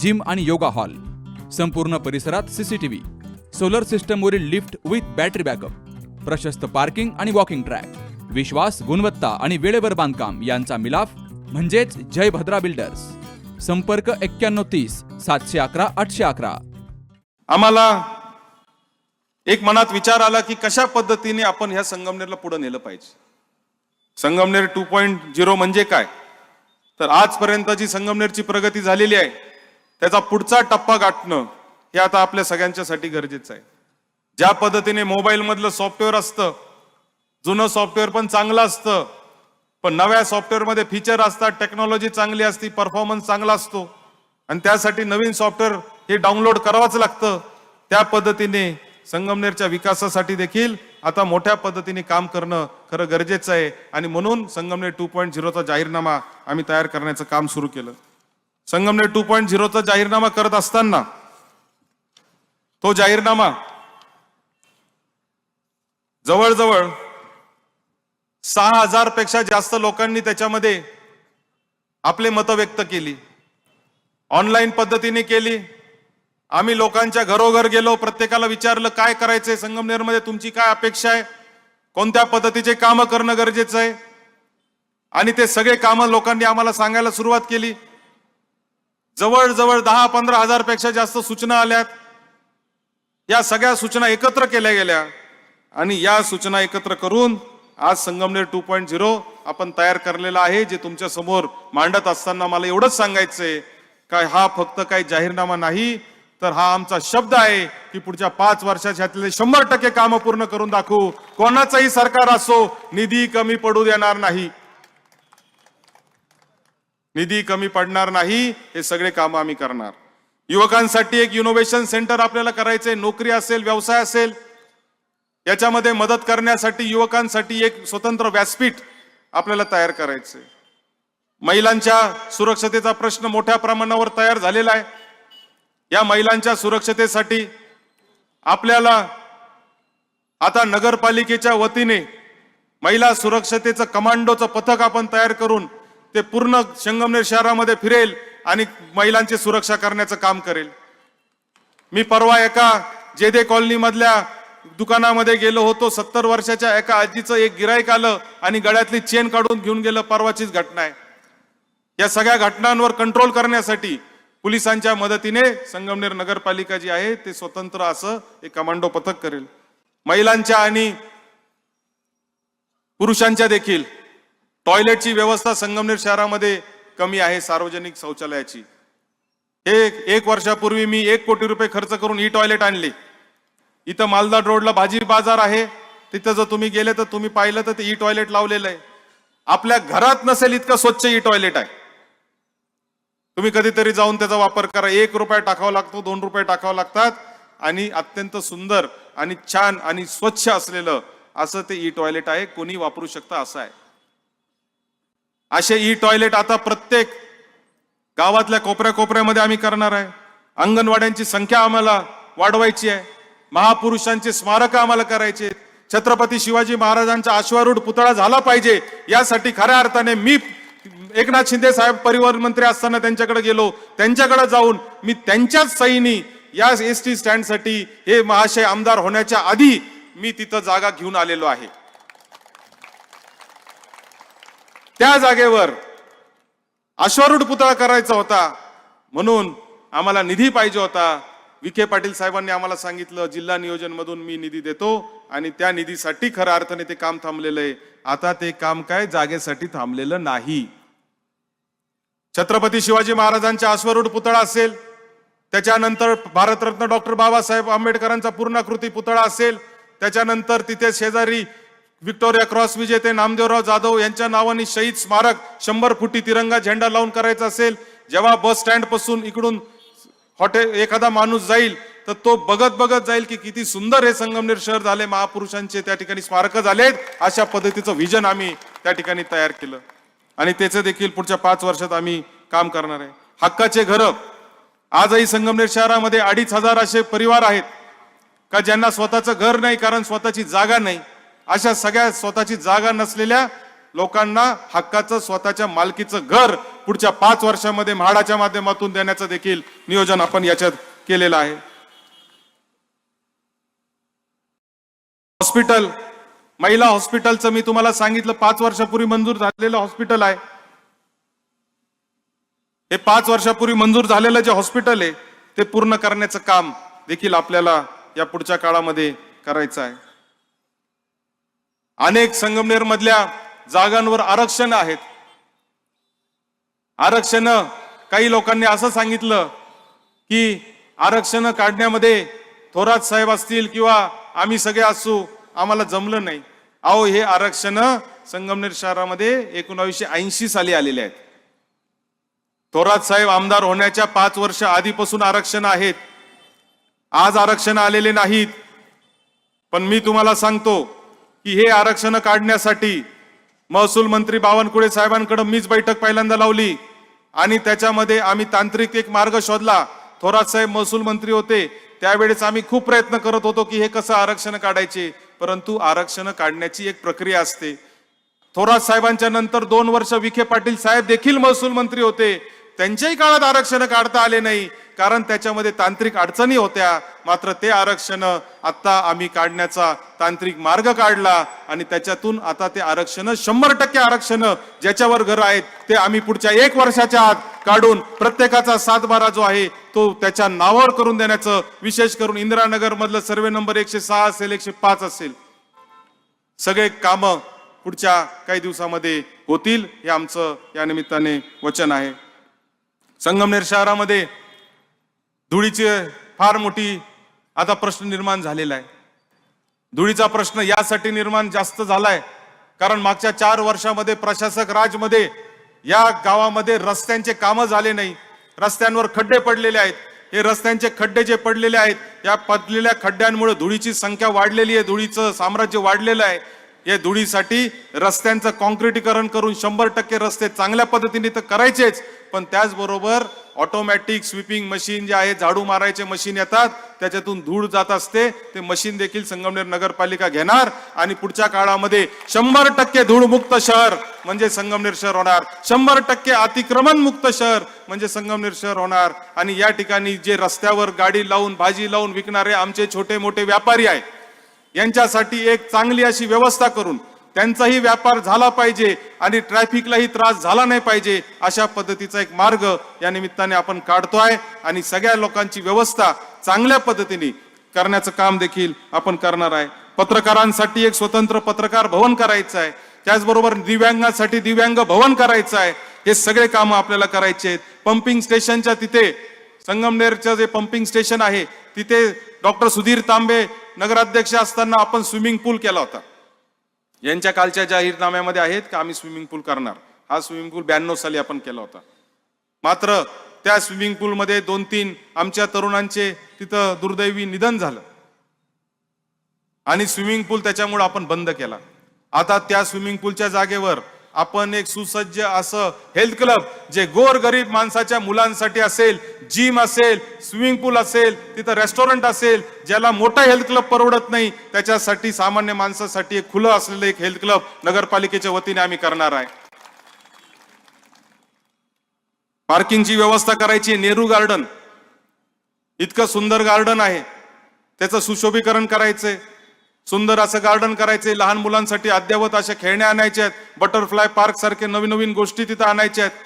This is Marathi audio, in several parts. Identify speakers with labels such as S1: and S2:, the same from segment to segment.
S1: जिम आणि योगा हॉल. संपूर्ण परिसरात सीसीटीव्ही सोलर सिस्टमवरील लिफ्ट विथ बॅटरी बॅकअप प्रशस्त पार्किंग आणि वॉकिंग ट्रॅक विश्वास गुणवत्ता आणि वेळेवर बांधकाम यांचा मिलाफ म्हणजेच जय भद्रा बिल्डर्स संपर्क एक्क्याण्णव तीस सातशे अकरा आठशे अकरा.
S2: आम्हाला एक मनात विचार आला की कशा पद्धतीने आपण ह्या संगमनेरला पुढे नेलं पाहिजे? संगमनेर टू पॉईंट झिरो म्हणजे काय? तर आजपर्यंत जी संगमनेरची प्रगती झालेली आहे. त्याचा पुढचा टप्पा गाठणं हे आता आपल्या सगळ्यांच्यासाठी गरजेचं आहे. ज्या पद्धतीने मोबाईल मधलं सॉफ्टवेअर असतं जुनं सॉफ्टवेअर पण चांगलं असतं पण नव्या सॉफ्टवेअरमध्ये फीचर असतात टेक्नॉलॉजी चांगली असती परफॉर्मन्स चांगला असतो आणि त्यासाठी नवीन सॉफ्टवेअर हे डाउनलोड करावंच लागतं त्या पद्धतीने संगमनेरच्या विकासासाठी देखील आता मोठ्या पद्धतीने काम करणं खरं गरजेचं आहे. आणि म्हणून संगमनेर टू पॉईंट झिरोचा जाहीरनामा आम्ही तयार करण्याचं काम सुरू केलं. संगमनेर टू पॉईंट झिरोचा जाहीरनामा करत असताना तो जाहीरनामा जवळजवळ सहा हजारपेक्षा जास्त लोकांनी त्याच्यामध्ये आपले मतं व्यक्त केली. ऑनलाईन पद्धतीने केली. आम्ही लोकांच्या घरोघर गेलो प्रत्येकाला विचारलं काय करायचंय संगमनेरमध्ये? तुमची काय अपेक्षा आहे? कोणत्या पद्धतीचे कामं करणं गरजेचं आहे? आणि ते सगळे कामं लोकांनी आम्हाला सांगायला सुरुवात केली. जवळजवळ दहा पंधरा हजारपेक्षा जास्त सूचना आल्यात. या सगळ्या सूचना एकत्र केल्या गेल्या. आणि या सूचना एकत्र करून आज संगमनेर टू पॉईंट झिरो आपण तयार करलेला आहे जे तुमच्यासमोर मांडत असताना मला एवढंच सांगायचंय. काय हा फक्त काही जाहीरनामा नाही तर हा आमचा शब्द आहे की पुढच्या पाच वर्षाच्यातले शंभर टक्के कामं पूर्ण करून दाखवू. कोणाचंही सरकार असो निधी कमी पडू देणार नाही. निधी कमी पडणार नाही हे सगळे कामं आम्ही करणार. युवकांसाठी एक इनोव्हेशन सेंटर आपल्याला करायचंय नोकरी असेल व्यवसाय असेल याच्यामध्ये मदत करण्यासाठी युवकांसाठी एक स्वतंत्र व्यासपीठ आपल्याला तयार करायचंय. महिलांच्या सुरक्षतेचा प्रश्न मोठ्या प्रमाणावर तयार झालेला आहे. या महिलांच्या सुरक्षतेसाठी आपल्याला आता नगरपालिकेच्या वतीने महिला सुरक्षतेचं कमांडोचं पथक आपण तयार करून ते पूर्ण संगमनेर शहरामध्ये फिरेल आणि महिलांची सुरक्षा करण्याचं काम करेल. मी परवा एका जेदे कॉलनी मधल्या दुकानामध्ये गेलो होतो. सत्तर वर्षाच्या एका आजीचं एक गिराईक आलं आणि गळ्यातली चेन काढून घेऊन गेलं. परवाचीच घटना आहे. या सगळ्या घटनांवर कंट्रोल करण्यासाठी पोलिसांच्या मदतीने संगमनेर नगरपालिका जी आहे ते स्वतंत्र असं एक कमांडो पथक करेल. महिलांच्या आणि पुरुषांच्या देखील टॉयलेटची व्यवस्था संगमनेर शहरामध्ये कमी आहे सार्वजनिक शौचालयाची. एक एक वर्षापूर्वी मी एक कोटी रुपये खर्च करून ई टॉयलेट आणली. इथं मालदाड रोडला भाजी बाजार आहे. तिथं जर तुम्ही गेले तर तुम्ही पाहिलं तर ते ई टॉयलेट लावलेलं आहे. आपल्या घरात नसेल इतकं स्वच्छ ई टॉयलेट आहे. तुम्ही कधीतरी जाऊन त्याचा वापर करा. एक रुपया टाकावा लागतो दोन रुपये टाकावं लागतात. आणि अत्यंत सुंदर आणि छान आणि स्वच्छ असलेलं असं ते ई टॉयलेट आहे. कोणी वापरू शकतं असं आहे. असे ई टॉयलेट आता प्रत्येक गावातल्या कोपऱ्या कोपऱ्यामध्ये आम्ही करणार आहे. अंगणवाड्यांची संख्या आम्हाला वाढवायची आहे. महापुरुषांचे स्मारक आम्हाला करायचे छत्रपती शिवाजी महाराजांचा अश्वारूढ पुतळा झाला पाहिजे यासाठी खऱ्या अर्थाने मी एकनाथ शिंदे साहेब परिवहन मंत्री असताना त्यांच्याकडे गेलो. त्यांच्याकडे जाऊन मी त्यांच्याच सईनी या एस टी स्टँडसाठी हे महाशय आमदार होण्याच्या आधी मी तिथं जागा घेऊन आलेलो आहे. त्या जागेवर अश्वारूढ पुतळा करायचा होता. म्हणून आम्हाला निधी पाहिजे होता. विखे पाटील साहेबांनी आम्हाला सांगितलं जिल्हा नियोजन मधून मी निधी देतो आणि त्या निधीसाठी खऱ्या अर्थाने ते काम थांबलेलं आहे. आता ते काम काय? जागेसाठी थांबलेलं नाही. छत्रपती शिवाजी महाराजांचा अश्वरूढ पुतळा असेल त्याच्यानंतर भारतरत्न डॉक्टर बाबासाहेब आंबेडकरांचा पूर्णाकृती पुतळा असेल त्याच्यानंतर तिथे शेजारी विक्टोरिया क्रॉस विजेते नामदेवराव जाधव यांच्या नावाने शहीद स्मारक शंभर फुटी तिरंगा झेंडा लावून करायचा असेल जेव्हा बस स्टँडपासून इकडून हॉटेल एखादा माणूस जाईल तर तो बघत बघत जाईल की किती सुंदर हे संगमनेर शहर झाले महापुरुषांचे त्या ठिकाणी स्मारक झालेत अशा पद्धतीचं व्हिजन आम्ही त्या ठिकाणी तयार केलं. आणि त्याचं देखील पुढच्या पाच वर्षात आम्ही काम करणार आहे. हक्काचे घर आजही संगमनेर शहरामध्ये अडीच हजार असे परिवार आहेत का ज्यांना स्वतःचं घर नाही कारण स्वतःची जागा नाही अशा सगळ्या स्वतःची जागा नसलेल्या लोकांना हक्काचं स्वतःच्या मालकीचं घर पुढच्या पाच वर्षामध्ये म्हाडाच्या माध्यमातून देण्याचं देखील नियोजन आपण याच्यात केलेलं आहे. हॉस्पिटल महिला हॉस्पिटलचं मी तुम्हाला सांगितलं पाच वर्षापूर्वी मंजूर झालेलं हॉस्पिटल आहे. हे पाच वर्षापूर्वी मंजूर झालेलं जे हॉस्पिटल आहे ते पूर्ण करण्याचं काम देखील आपल्याला या पुढच्या काळामध्ये करायचं आहे. अनेक संगमनेर मधल्या जागांवर आरक्षण आहेत. आरक्षण काही लोकांनी असं सांगितलं की आरक्षण काढण्यामध्ये थोरात साहेब असतील किंवा आम्ही सगळे असू आम्हाला जमलं नाही. अहो हे आरक्षण संगमनेर शहरामध्ये एकोणावीसशे ऐंशी साली आलेले आहेत. थोरात साहेब आमदार होण्याच्या पाच वर्ष आधीपासून आरक्षण आहेत. आज आरक्षण आलेले नाहीत. पण मी तुम्हाला सांगतो की हे आरक्षण काढण्यासाठी महसूल मंत्री बावनकुळे साहेबांकडे मीच बैठक पहिल्यांदा लावली. आणि त्याच्यामध्ये आम्ही तांत्रिक एक मार्ग शोधला. थोरात साहेब महसूल मंत्री होते. त्यावेळेस आम्ही खूप प्रयत्न करत होतो की हे कसं आरक्षण काढायचे. परंतु आरक्षण काढण्याची एक प्रक्रिया असते. थोरात साहेबांच्या नंतर दोन वर्ष विखे पाटील साहेब देखील महसूल मंत्री होते. त्यांच्याही काळात आरक्षण काढता आले नाही. कारण त्याच्यामध्ये तांत्रिक अडचणी होत्या. मात्र ते आरक्षण आता आम्ही काढण्याचा तांत्रिक मार्ग काढला आणि त्याच्यातून आता ते आरक्षण शंभर टक्के आरक्षण ज्याच्यावर घर आहेत ते आम्ही पुढच्या एक वर्षाच्या आत काढून प्रत्येकाचा सातबारा जो आहे तो त्याच्या नावावर करून देण्याचं विशेष करून इंदिरानगर मधलं सर्वे नंबर एकशे सहा असेल एकशे पाच असेल. सगळे काम पुढच्या काही दिवसामध्ये होतील हे आमचं या निमित्ताने वचन आहे. संगमनेर शहरामध्ये धुळीची फार मोठी आता प्रश्न निर्माण झालेला आहे. धुळीचा प्रश्न यासाठी निर्माण जास्त झालाय कारण मागच्या चार वर्षामध्ये प्रशासक राजमध्ये या गावामध्ये रस्त्यांचे कामं झाले नाही. रस्त्यांवर खड्डे पडलेले आहेत. हे रस्त्यांचे खड्डे जे पडलेले आहेत या पडलेल्या खड्ड्यांमुळे धुळीची संख्या वाढलेली आहे. धुळीचं साम्राज्य वाढलेलं आहे. या धुळीसाठी रस्त्यांचं कॉन्क्रिटीकरण करून शंभर टक्के रस्ते चांगल्या पद्धतीने तर करायचेच पण त्याचबरोबर ऑटोमॅटिक स्वीपिंग मशीन जे आहे झाडू मारायचे मशीन येतात त्याच्यातून धूळ जात असते ते मशीन देखील संगमनेर नगरपालिका घेणार आणि पुढच्या काळामध्ये शंभर टक्के धूळमुक्त शहर म्हणजे संगमनेर शहर होणार. शंभर टक्के अतिक्रमण मुक्त शहर म्हणजे संगमनेर शहर होणार. आणि या ठिकाणी जे रस्त्यावर गाडी लावून भाजी लावून विकणारे आमचे छोटे मोठे व्यापारी आहेत यांच्यासाठी एक चांगली अशी व्यवस्था करून त्यांचाही व्यापार झाला पाहिजे आणि ट्रॅफिकलाही त्रास झाला नाही पाहिजे अशा पद्धतीचा एक मार्ग या निमित्ताने आपण काढतोय आणि सगळ्या लोकांची व्यवस्था चांगल्या पद्धतीने करण्याचं काम देखील आपण करणार आहे. पत्रकारांसाठी एक स्वतंत्र पत्रकार भवन करायचं आहे. त्याचबरोबर दिव्यांगासाठी दिव्यांग भवन करायचं आहे. हे सगळे कामं आपल्याला करायचे आहेत. पंपिंग स्टेशनच्या तिथे संगमनेरचं जे पंपिंग स्टेशन आहे तिथे डॉक्टर सुधीर तांबे नगराध्यक्ष असताना आपण स्विमिंग पूल केला होता. यांच्या कालच्या जाहीरनाम्यामध्ये आहेत का आम्ही स्विमिंग पूल करणार हा स्विमिंग पूल ब्याण्णव साली आपण केला होता. मात्र त्या स्विमिंग पूलमध्ये दोन तीन आमच्या तरुणांचे तिथं दुर्दैवी निधन झालं. आणि स्विमिंग पूल त्याच्यामुळे आपण बंद केला. आता त्या स्विमिंग पूलच्या जागेवर आपण एक सुसज्ज असं हेल्थ क्लब जे गोर गरीब माणसाच्या मुलांसाठी असेल जिम असेल स्विमिंग पूल असेल तिथं रेस्टॉरंट असेल ज्याला मोठा हेल्थ क्लब परवडत नाही त्याच्यासाठी सामान्य माणसासाठी एक खुलं असलेलं एक हेल्थ क्लब नगरपालिकेच्या वतीने आम्ही करणार आहे. पार्किंगची व्यवस्था करायची नेहरू गार्डन इतकं सुंदर गार्डन आहे. त्याचं सुशोभीकरण करायचंय. सुंदर असं गार्डन करायचंय. लहान मुलांसाठी अद्यावत अशा खेळण्या आणायच्या आहेत. बटरफ्लाय पार्क सारखे नवीन नवीन गोष्टी तिथं आणायच्या आहेत.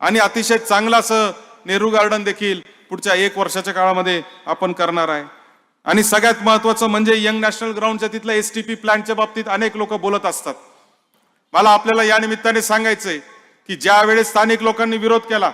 S2: आणि अतिशय चांगलं असं नेहरू गार्डन देखील पुढच्या एक वर्षाच्या काळामध्ये आपण करणार आहे. आणि सगळ्यात महत्वाचं म्हणजे यंग नॅशनल ग्राउंडच्या तिथल्या एस टी पी प्लॅनच्या बाबतीत अनेक लोक बोलत असतात. मला आपल्याला या निमित्ताने सांगायचंय की ज्या वेळेस स्थानिक लोकांनी विरोध केला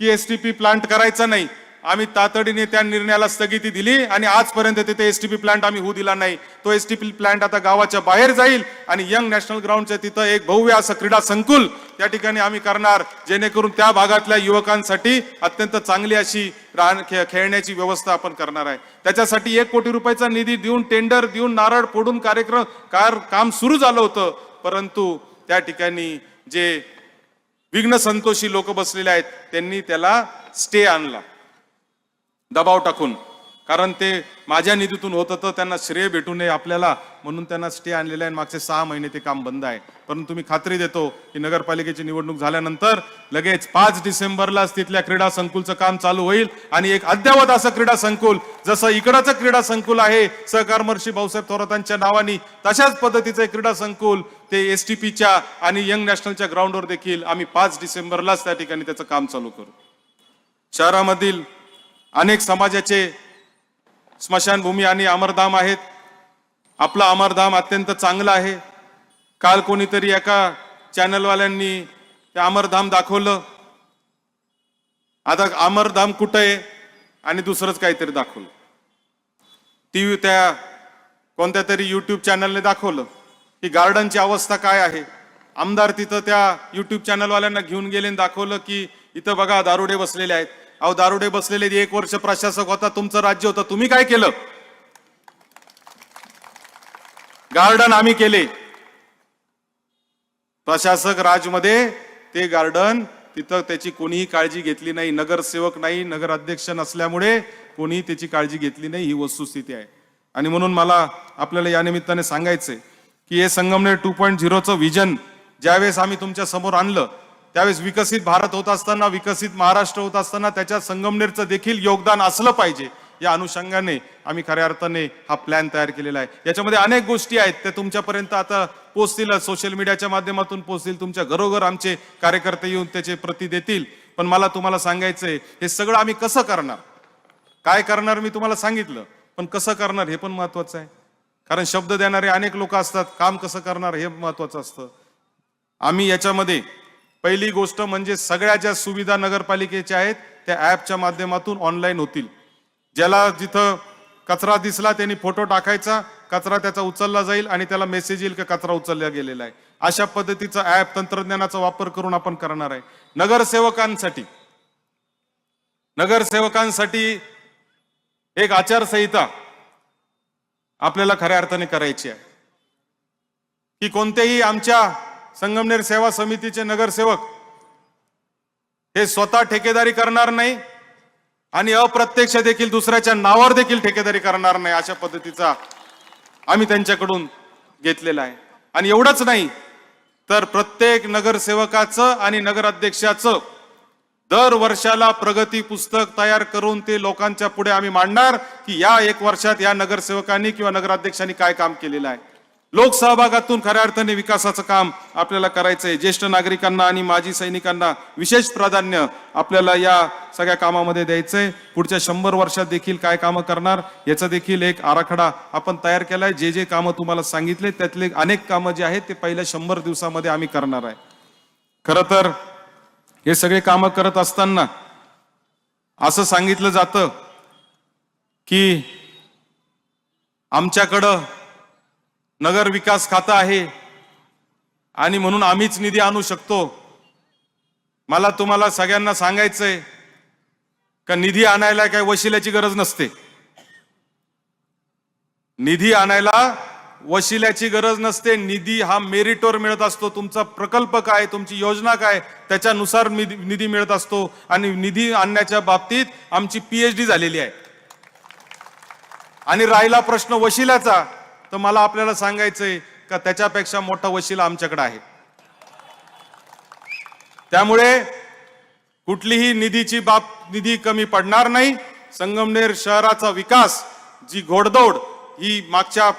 S2: की एस टी पी प्लांट करायचा नाही आम्ही तातडीने त्या निर्णयाला स्थगिती दिली आणि आजपर्यंत तिथे एस टी पी प्लांट आम्ही होऊ दिला नाही. तो एस टी पी प्लांट आता गावाच्या बाहेर जाईल आणि यंग नॅशनल ग्राउंडच्या तिथं एक भव्य असं क्रीडा संकुल त्या ठिकाणी आम्ही करणार जेणेकरून त्या भागातल्या युवकांसाठी अत्यंत चांगली अशी राहण खेळण्याची व्यवस्था आपण करणार आहे. त्याच्यासाठी एक कोटी रुपयाचा निधी देऊन टेंडर देऊन नारळ फोडून कार्यक्रम कार काम सुरू झालं होतं. परंतु त्या ठिकाणी जे विघ्न संतोषी लोक बसलेले आहेत त्यांनी त्याला स्टे आणला. दबाव टाकून. कारण ते माझ्या निधीतून होत होतं त्यांना श्रेय भेटू नये आपल्याला म्हणून त्यांना स्टे आणलेला आहे आणि मागचे सहा महिने ते काम बंद आहे. परंतु मी खात्री देतो की नगरपालिकेची निवडणूक झाल्यानंतर लगेच पाच डिसेंबरलाच तिथल्या क्रीडा संकुलचं काम चालू होईल आणि एक अद्ययावत असं क्रीडा संकुल जसं इकडचं क्रीडा संकुल आहे सहकार महर्षी भाऊसाहेब थोरातांच्या नावाने तशाच पद्धतीचं क्रीडा संकुल ते एस टी पीच्या आणि यंग नॅशनलच्या ग्राउंडवर देखील आम्ही पाच डिसेंबरलाच त्या ठिकाणी त्याचं काम चालू करू. शहरामधील अनेक समाजाचे स्मशानभूमी आणि अमरधाम आहेत. आपला अमरधाम अत्यंत चांगलं आहे. काल कोणीतरी एका चॅनलवाल्यांनी ते अमरधाम दाखवलं. आता अमरधाम कुठं आहे आणि दुसरंच काहीतरी दाखवलं. टी त्या कोणत्या तरी यूट्यूब चॅनलने दाखवलं. की गार्डनची अवस्था काय आहे. आमदार तिथं त्या यूट्यूब चॅनलवाल्यांना घेऊन गेले दाखवलं की इथं बघा दारुडे बसलेले आहेत. अहो दारुडे बसलेले एक वर्ष प्रशासक होता तुमचं राज्य होतं. तुम्ही काय केलं? गार्डन आम्ही केले. प्रशासक राजमध्ये ते गार्डन तिथं त्याची कोणीही काळजी घेतली नाही. नगरसेवक नाही नगर अध्यक्ष नसल्यामुळे कोणीही त्याची काळजी घेतली नाही. ही वस्तुस्थिती आहे. आणि म्हणून मला आपल्याला या निमित्ताने सांगायचंय की हे संगमनेर टू पॉईंट झिरोचं विजन ज्यावेळेस आम्ही तुमच्यासमोर आणलं त्यावेळेस विकसित भारत होत असताना विकसित महाराष्ट्र होत असताना त्याच्या संगमनेरचं देखील योगदान असलं पाहिजे. या अनुषंगाने आम्ही खऱ्या अर्थाने हा प्लॅन तयार केलेला आहे. याच्यामध्ये अनेक गोष्टी आहेत. त्या तुमच्यापर्यंत आता पोचतील सोशल मीडियाच्या माध्यमातून पोचतील तुमच्या घरोघर आमचे कार्यकर्ते येऊन त्याचे प्रती देतील. पण मला तुम्हाला सांगायचंय हे सगळं आम्ही कसं करणार? काय करणार मी तुम्हाला सांगितलं. पण कसं करणार हे पण महत्वाचं आहे. कारण शब्द देणारे अनेक लोक असतात. काम कसं करणार हे महत्वाचं असतं. आम्ही याच्यामध्ये पहिली गोष्ट म्हणजे सगळ्या ज्या सुविधा नगरपालिकेच्या आहेत त्या ॲपच्या माध्यमातून ऑनलाईन होतील. ज्याला जिथं कचरा दिसला त्यांनी फोटो टाकायचा कचरा त्याचा उचलला जाईल आणि त्याला मेसेज येईल की कचरा उचलला गेलेला आहे. अशा पद्धतीचा ॲप तंत्रज्ञानाचा वापर करून आपण करणार आहे. नगरसेवकांसाठी नगरसेवकांसाठी एक आचारसंहिता आपल्याला खऱ्या अर्थाने करायची आहे. की कोणतेही आमच्या संगमनेर सेवा समितीचे नगरसेवक हे स्वतः ठेकेदारी करणार नाही आणि अप्रत्यक्ष देखील दुसऱ्याच्या नावावर देखील ठेकेदारी करणार नाही अशा पद्धतीचा आम्ही त्यांच्याकडून घेतलेला आहे. आणि एवढंच नाही तर प्रत्येक नगरसेवकाचं आणि नगराध्यक्षाचं दर वर्षाला प्रगती पुस्तक तयार करून ते लोकांच्या पुढे आम्ही मांडणार की या एक वर्षात या नगरसेवकांनी किंवा नगराध्यक्षांनी काय काम केलेलं आहे. लोकसहभागातून खऱ्या अर्थाने विकासाचं काम आपल्याला करायचं आहे ज्येष्ठ नागरिकांना आणि माजी सैनिकांना विशेष प्राधान्य आपल्याला या सगळ्या कामामध्ये द्यायचंय. पुढच्या शंभर वर्षात देखील काय कामं करणार याचा देखील एक आराखडा आपण तयार केलाय. जे जे कामं तुम्हाला सांगितले त्यातले अनेक कामं जे आहेत ते पहिल्या शंभर दिवसामध्ये आम्ही करणार आहे. खरं तर हे सगळे कामं करत असताना असं सांगितलं जातं की आमच्याकडं नगर विकास खातं आहे. आणि म्हणून आम्हीच निधी आणू शकतो. मला तुम्हाला सगळ्यांना सांगायचंय का निधी आणायला काय वशिल्याची गरज नसते. निधी आणायला वशिल्याची गरज नसते. निधी हा मेरिटवर मिळत असतो. तुमचा प्रकल्प काय तुमची योजना काय त्याच्यानुसार निधी निधी मिळत असतो. आणि निधी आणण्याच्या बाबतीत आमची पीएचडी झालेली आहे. आणि राहिला प्रश्न वशिल्याचा. तर मला आपल्याला सांगायचंय का त्याच्यापेक्षा मोठा वशिला आमच्याकडे आहे. त्यामुळे कुठलीही निधीची बाब निधी कमी पडणार नाही. संगमनेर शहराचा विकास जी घोडदौड ही मागच्या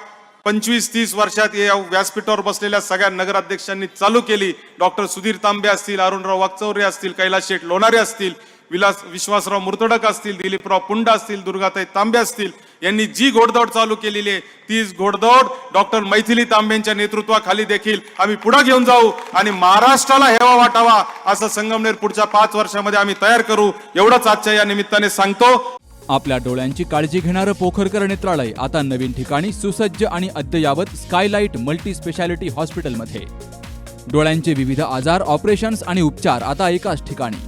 S2: पंचवीस तीस वर्षात या व्यासपीठावर बसलेल्या सगळ्या नगराध्यक्षांनी चालू केली. डॉक्टर सुधीर तांबे असतील अरुणराव वागचौरे असतील कैलास शेठ लोणारे असतील विलास विश्वासराव मुर्तडक असतील दिलीपराव पुंड असतील दुर्गाताई तांबे असतील यांनी जी घोडदौड चालू केलेली आहे तीच घोडदौड डॉक्टर मैथिली तांबेंच्या नेतृत्वाखाली देखील आम्ही पुढे घेऊन जाऊ आणि महाराष्ट्राला हेवा वाटावा असं संगमनेर पुढच्या पाच वर्षामध्ये आम्ही तयार करू एवढंच आजच्या या निमित्ताने सांगतो.
S1: आपल्या डोळ्यांची काळजी घेणारं पोखरकर नेत्रालय आता नवीन ठिकाणी सुसज्ज आणि अद्ययावत स्कायलाइट मल्टी स्पेशालिटी हॉस्पिटलमध्ये. डोळ्यांचे विविध आजार ऑपरेशन्स आणि उपचार आता एकाच ठिकाणी.